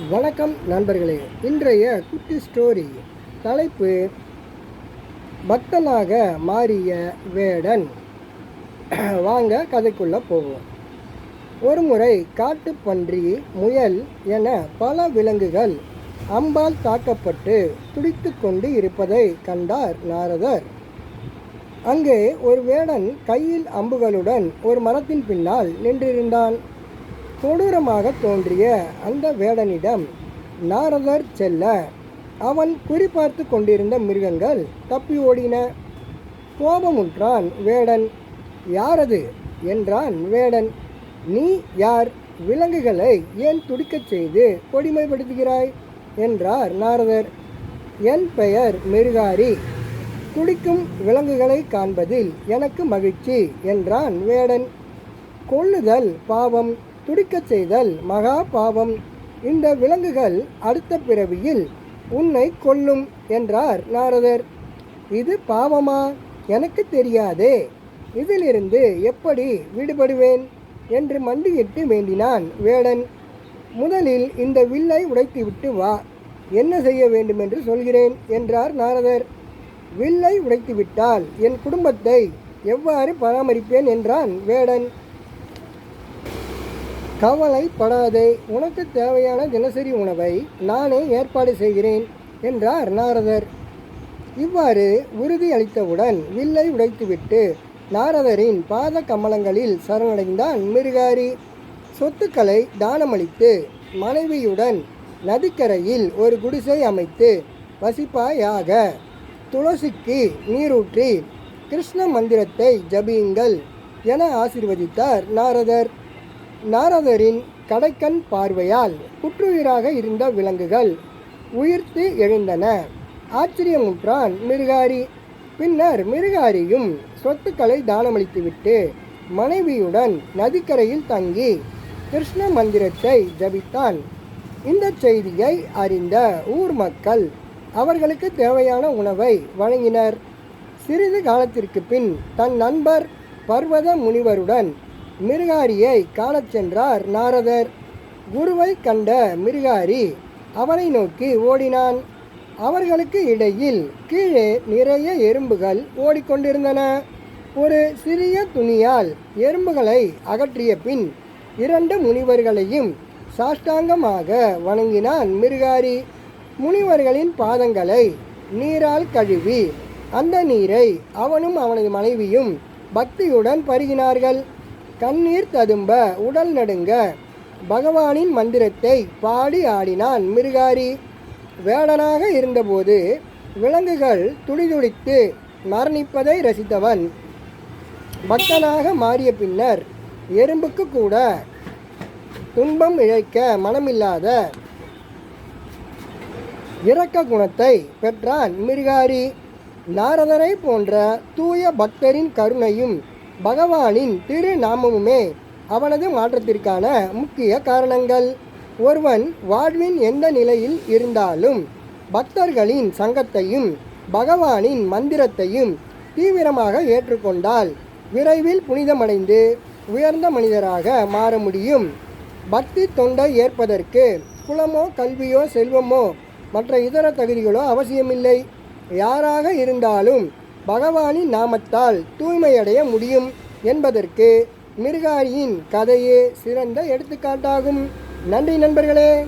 வணக்கம் நண்பர்களே. இன்றைய குட்டி ஸ்டோரி தலைப்பு பக்தனாக மாறிய வேடன். வாங்க கதைக்குள்ளே போவோம். ஒருமுறை காட்டுப்பன்றி முயல் என பல விலங்குகள் அம்பால் தாக்கப்பட்டு துடித்து கொண்டு இருப்பதை கண்டார் நாரதர். அங்கே ஒரு வேடன் கையில் அம்புகளுடன் ஒரு மரத்தின் பின்னால் நின்றிருந்தான். கொடூரமாக தோன்றிய அந்த வேடனிடம் நாரதர் செல்ல. அவன் குறிபார்த்து கொண்டிருந்த மிருகங்கள் தப்பி ஓடின. கோபமுற்றான் வேடன். யாரது? என்றான் வேடன். நீ யார்? விலங்குகளை ஏன் துடிக்கச் செய்து கொடுமைப்படுத்துகிறாய்? என்றார் நாரதர். என் பெயர் மிருகாரி. துடிக்கும் விலங்குகளை காண்பதில் எனக்கு மகிழ்ச்சி என்றான் வேடன். கொள்ளுதல் பாவம். துடிக்கச் செய்தல் மகா பாவம். இந்த விலங்குகள் அடுத்த பிறவியில் உன்னை கொல்லும் என்றார் நாரதர். இது பாவமா? எனக்கு தெரியாதே. இதிலிருந்து எப்படி விடுபடுவேன்? என்று மண்டியிட்டு வேண்டினான் வேடன். முதலில் இந்த வில்லை உடைத்துவிட்டு வா. என்ன செய்ய வேண்டும் என்று சொல்கிறேன் என்றார் நாரதர். வில்லை உடைத்துவிட்டால் என் குடும்பத்தை எவ்வாறு பராமரிப்பேன் என்றான் வேடன். கவலைப்படாதே உனக்கு தேவையான தினசரி உணவை நானே ஏற்பாடு செய்கிறேன் என்றார் நாரதர். இவ்வாறு உறுதியளித்தவுடன் வில்லை உடைத்துவிட்டு நாரதரின் பாத கமலங்களில் சரணடைந்தான் மிருகாரி. சொத்துக்களை தானமளித்து மனைவியுடன் நதிக்கரையில் ஒரு குடிசை அமைத்து வசிப்பாயாக துளசிக்கு நீரூற்றி கிருஷ்ண மந்திரத்தை ஜபியுங்கள் என ஆசிர்வதித்தார் நாரதர். நாரதரின் கடைக்கண் பார்வையால் புற்றுயிராக இருந்த விலங்குகள் உயிர்த்து எழுந்தன. ஆச்சரியமுற்றான் மிருகாரி. பின்னர் மிருகாரியும் சொத்துக்களை தானமளித்துவிட்டு மனைவியுடன் நதிக்கரையில் தங்கி கிருஷ்ண மந்திரத்தை ஜபித்தான். இந்த செய்தியை அறிந்த ஊர் மக்கள் அவர்களுக்கு தேவையான உணவை வழங்கினர். சிறிது காலத்திற்கு பின் தன் நண்பர் பர்வத முனிவருடன் மிருகாரியை காணச் சென்றார் நாரதர். குருவை கண்ட மிருகாரி அவனை நோக்கி ஓடினான். அவர்களுக்கு இடையில் கீழே நிறைய எறும்புகள் ஓடிக்கொண்டிருந்தன. ஒரு சிறிய துணியால் எறும்புகளை அகற்றிய பின் இரண்டு முனிவர்களையும் சாஷ்டாங்கமாக வணங்கினான் மிருகாரி. முனிவர்களின் பாதங்களை நீரால் கழுவி அந்த நீரை அவனும் அவனது மனைவியும் பக்தியுடன் பருகினார்கள். கண்ணீர் ததும்ப உடல் நடுங்க. பகவானின் மந்திரத்தை பாடி ஆடினான் மிருகாரி. வேடனாக இருந்தபோது விலங்குகள் துடிதுடித்து மரணிப்பதை ரசித்தவன். பக்தனாக மாறிய பின்னர் எறும்புக்கு கூட துன்பம் இழைக்க மனமில்லாத இரக்க குணத்தை பெற்றான் மிருகாரி. நாரதரை போன்ற தூய பக்தரின் கருணையும் பகவானின் திருநாமமுமே அவனது மாற்றத்திற்கான முக்கிய காரணங்கள். ஒருவன் வாழ்வின் எந்த நிலையில் இருந்தாலும் பக்தர்களின் சங்கத்தையும் பகவானின் மந்திரத்தையும் தீவிரமாக ஏற்றுக்கொண்டால் விரைவில் புனிதமடைந்து உயர்ந்த மனிதராக மாற முடியும். பக்தி தொண்டை ஏற்பதற்கு குலமோ கல்வியோ செல்வமோ மற்ற இதர தகுதிகளோ அவசியமில்லை. யாராக இருந்தாலும் பகவானின் நாமத்தால் தூய்மையடைய முடியும் என்பதற்கு மிருகாரியின் கதையே சிறந்த எடுத்துக்காட்டாகும். நன்றி நண்பர்களே.